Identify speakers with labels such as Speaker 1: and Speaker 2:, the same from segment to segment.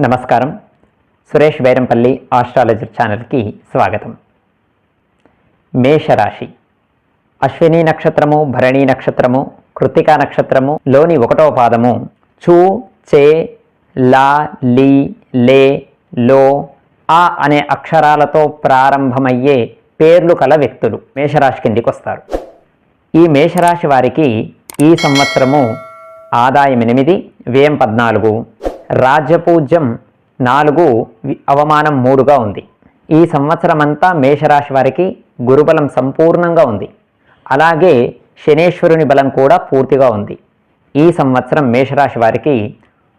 Speaker 1: నమస్కారం. సురేష్ బైరంపల్లి ఆస్ట్రాలజీ ఛానల్కి స్వాగతం. మేషరాశి. అశ్విని నక్షత్రము భరణి నక్షత్రము కృతికా నక్షత్రము లోని ఒకటో పాదము చూ చే లా లీ లే లో ఆ అనే అక్షరాలతో ప్రారంభమయ్యే పేర్లు కల వ్యక్తులు మేషరాశి కిందికి వస్తారు. ఈ మేషరాశి వారికి ఈ సంవత్సరము ఆదాయం ఎనిమిది వ్యయం పద్నాలుగు రాజ్యపూజ్యం నాలుగు అవమానం మూడుగా ఉంది. ఈ సంవత్సరం అంతా మేషరాశి వారికి గురుబలం సంపూర్ణంగా ఉంది. అలాగే శనేశ్వరుని బలం కూడా పూర్తిగా ఉంది. ఈ సంవత్సరం మేషరాశి వారికి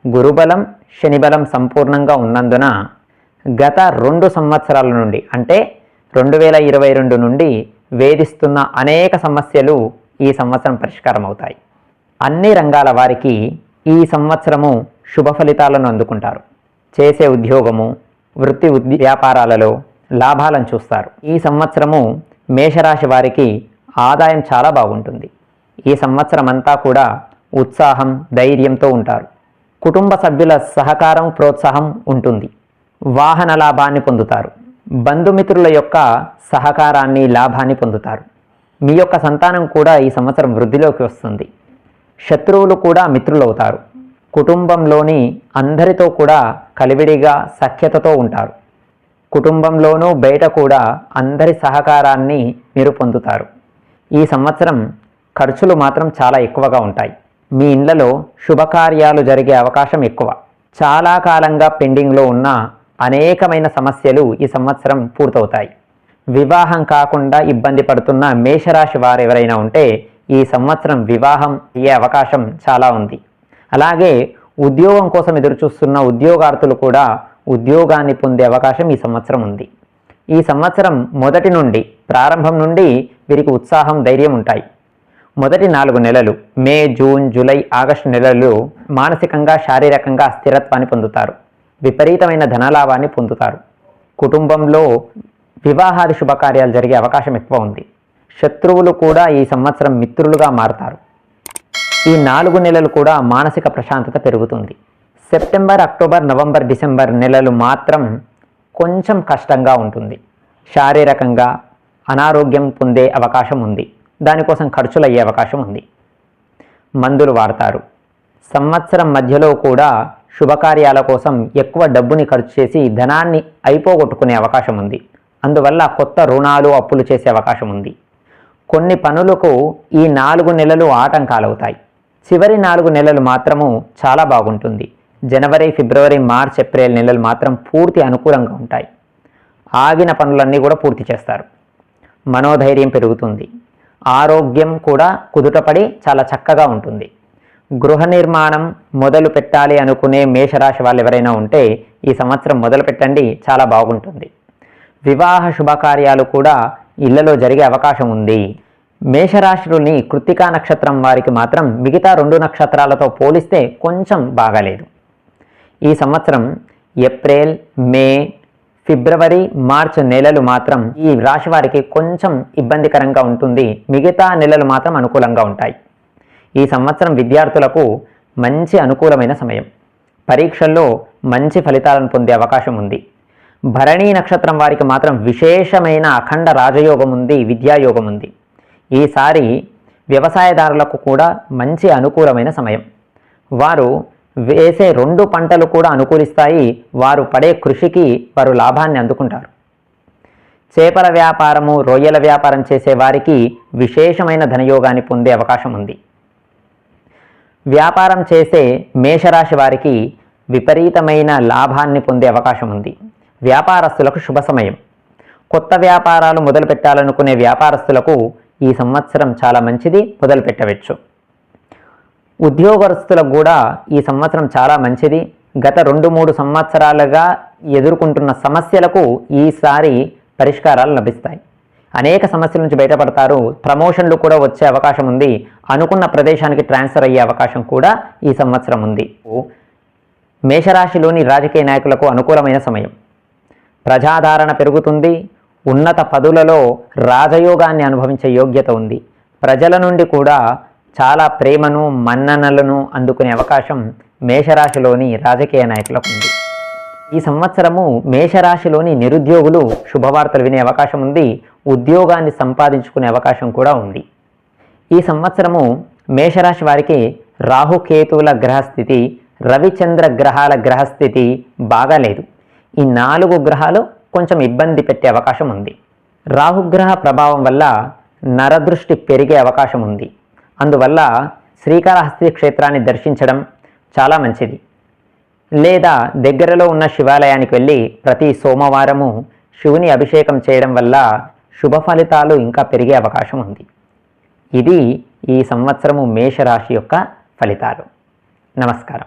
Speaker 1: గురుబలం శనిబలం సంపూర్ణంగా ఉన్నందున గత రెండు సంవత్సరాల నుండి అంటే రెండు వేల ఇరవై రెండు నుండి వేధిస్తున్న అనేక సమస్యలు ఈ సంవత్సరం పరిష్కారం అవుతాయి అన్ని రంగాల వారికి ఈ సంవత్సరము శుభ ఫలితాలను అందుకుంటారు. చేసే ఉద్యోగము వృత్తి ఉద్య వ్యాపారాలలో లాభాలను చూస్తారు. ఈ సంవత్సరము మేషరాశి వారికి ఆదాయం చాలా బాగుంటుంది. ఈ సంవత్సరం అంతా కూడా ఉత్సాహం ధైర్యంతో ఉంటారు. కుటుంబ సభ్యుల సహకారం ప్రోత్సాహం ఉంటుంది. వాహన లాభాన్ని పొందుతారు. బంధుమిత్రుల యొక్క సహకారాన్ని లాభాన్ని పొందుతారు. మీ యొక్క సంతానం కూడా ఈ సంవత్సరం వృద్ధిలోకి వస్తుంది. శత్రువులు కూడా మిత్రులవుతారు. కుటుంబంలోని అందరితో కూడా కలివిడిగా సఖ్యతతో ఉంటారు. కుటుంబంలోనూ బయట కూడా అందరి సహకారాన్ని మీరు పొందుతారు. ఈ సంవత్సరం ఖర్చులు మాత్రం చాలా ఎక్కువగా ఉంటాయి. మీ ఇండ్లలో శుభకార్యాలు జరిగే అవకాశం ఎక్కువ. చాలా కాలంగా పెండింగ్లో ఉన్న అనేకమైన సమస్యలు ఈ సంవత్సరం పూర్తవుతాయి. వివాహం కాకుండా ఇబ్బంది పడుతున్న మేషరాశి వారు ఎవరైనా ఉంటే ఈ సంవత్సరం వివాహం అయ్యే అవకాశం చాలా ఉంది. అలాగే ఉద్యోగం కోసం ఎదురుచూస్తున్న ఉద్యోగార్థులు కూడా ఉద్యోగాన్ని పొందే అవకాశం ఈ సంవత్సరం ఉంది. ఈ సంవత్సరం మొదటి నుండి ప్రారంభం నుండి వీరికి ఉత్సాహం ధైర్యం ఉంటాయి. మొదటి నాలుగు నెలలు మే జూన్ జూలై ఆగస్టు నెలలు మానసికంగా శారీరకంగా స్థిరత్వాన్ని పొందుతారు. విపరీతమైన ధనలాభాన్ని పొందుతారు. కుటుంబంలో వివాహాది శుభకార్యాలు జరిగే అవకాశం ఎక్కువ ఉంది. శత్రువులు కూడా ఈ సంవత్సరం మిత్రులుగా మారతారు. ఈ నాలుగు నెలలు కూడా మానసిక ప్రశాంతత పెరుగుతుంది. సెప్టెంబర్ అక్టోబర్ నవంబర్ డిసెంబర్ నెలలు మాత్రం కొంచెం కష్టంగా ఉంటుంది. శారీరకంగా అనారోగ్యం పొందే అవకాశం ఉంది. దానికోసం ఖర్చులు అయ్యే అవకాశం ఉంది. మందులు వాడతారు. సంవత్సరం మధ్యలో కూడా శుభకార్యాల కోసం ఎక్కువ డబ్బుని ఖర్చు చేసి ధనాన్ని అయిపోగొట్టుకునే అవకాశం ఉంది. అందువల్ల కొత్త రుణాలు అప్పులు చేసే అవకాశం ఉంది. కొన్ని పనులకు ఈ నాలుగు నెలలు ఆటంకాలవుతాయి. చివరి నాలుగు నెలలు మాత్రము చాలా బాగుంటుంది. జనవరి ఫిబ్రవరి మార్చ్ ఏప్రిల్ నెలలు మాత్రం పూర్తి అనుకూలంగా ఉంటాయి. ఆగిన పనులన్నీ కూడా పూర్తి చేస్తారు. మనోధైర్యం పెరుగుతుంది. ఆరోగ్యం కూడా కుదుటపడి చాలా చక్కగా ఉంటుంది. గృహ నిర్మాణం మొదలు పెట్టాలి అనుకునే మేషరాశి వాళ్ళు ఎవరైనా ఉంటే ఈ సంవత్సరం మొదలు పెట్టండి చాలా బాగుంటుంది. వివాహ శుభకార్యాలు కూడా ఇళ్ళలో జరిగే అవకాశం ఉంది. మేషరాశులని కృత్తికా నక్షత్రం వారికి మాత్రం మిగతా రెండు నక్షత్రాలతో పోలిస్తే కొంచెం బాగాలేదు. ఈ సంవత్సరం ఏప్రిల్ మే ఫిబ్రవరి మార్చ్ నెలలు మాత్రం ఈ రాశి వారికి కొంచెం ఇబ్బందికరంగా ఉంటుంది. మిగతా నెలలు మాత్రం అనుకూలంగా ఉంటాయి. ఈ సంవత్సరం విద్యార్థులకు మంచి అనుకూలమైన సమయం. పరీక్షల్లో మంచి ఫలితాలను పొందే అవకాశం ఉంది. భరణీ నక్షత్రం వారికి మాత్రం విశేషమైన అఖండ రాజయోగం ఉంది విద్యాయోగం ఉంది. ఈసారి వ్యవసాయదారులకు కూడా మంచి అనుకూలమైన సమయం. వారు వేసే రెండు పంటలు కూడా అనుకూలిస్తాయి. వారు పడే కృషికి వారు లాభాన్ని అందుకుంటారు. చేపల వ్యాపారము రొయ్యల వ్యాపారం చేసే వారికి విశేషమైన ధనయోగాన్ని పొందే అవకాశం ఉంది. వ్యాపారం చేసే మేషరాశి వారికి విపరీతమైన లాభాన్ని పొందే అవకాశం ఉంది. వ్యాపారస్తులకు శుభ సమయం. కొత్త వ్యాపారాలు మొదలు పెట్టాలనుకునే వ్యాపారస్తులకు ఈ సంవత్సరం చాలా మంచిది మొదలు పెట్టవచ్చు. ఉద్యోగస్తులకు కూడా ఈ సంవత్సరం చాలా మంచిది. గత రెండు మూడు సంవత్సరాలుగా ఎదుర్కొంటున్న సమస్యలకు ఈసారి పరిష్కారాలు లభిస్తాయి. అనేక సమస్యల నుంచి బయటపడతారు. ప్రమోషన్లు కూడా వచ్చే అవకాశం ఉంది. అనుకున్న ప్రదేశానికి ట్రాన్స్ఫర్ అయ్యే అవకాశం కూడా ఈ సంవత్సరం ఉంది. మేషరాశిలోని రాజకీయ నాయకులకు అనుకూలమైన సమయం. ప్రజాదరణ పెరుగుతుంది. ఉన్నత పదులలో రాజయోగాన్ని అనుభవించే యోగ్యత ఉంది. ప్రజల నుండి కూడా చాలా ప్రేమను మన్ననలను అందుకునే అవకాశం మేషరాశిలోని రాజకీయ నాయకులకు ఉంది. ఈ సంవత్సరము మేషరాశిలోని నిరుద్యోగులు శుభవార్తలు వినే అవకాశం ఉంది. ఉద్యోగాన్ని సంపాదించుకునే అవకాశం కూడా ఉంది. ఈ సంవత్సరము మేషరాశి వారికి రాహుకేతువుల గ్రహస్థితి రవిచంద్ర గ్రహాల గ్రహస్థితి బాగాలేదు. ఈ నాలుగు గ్రహాలు కొంచెం ఇబ్బంది పెట్టే అవకాశం ఉంది. రాహుగ్రహ ప్రభావం వల్ల నరదృష్టి పెరిగే అవకాశం ఉంది. అందువల్ల శ్రీకాళహస్తి క్షేత్రాన్ని దర్శించడం చాలా మంచిది. లేదా దగ్గరలో ఉన్న శివాలయానికి వెళ్ళి ప్రతి సోమవారము శివుని అభిషేకం చేయడం వల్ల శుభ ఫలితాలు ఇంకా పెరిగే అవకాశం ఉంది. ఇది ఈ సంవత్సరము మేషరాశి యొక్క ఫలితాలు. నమస్కారం.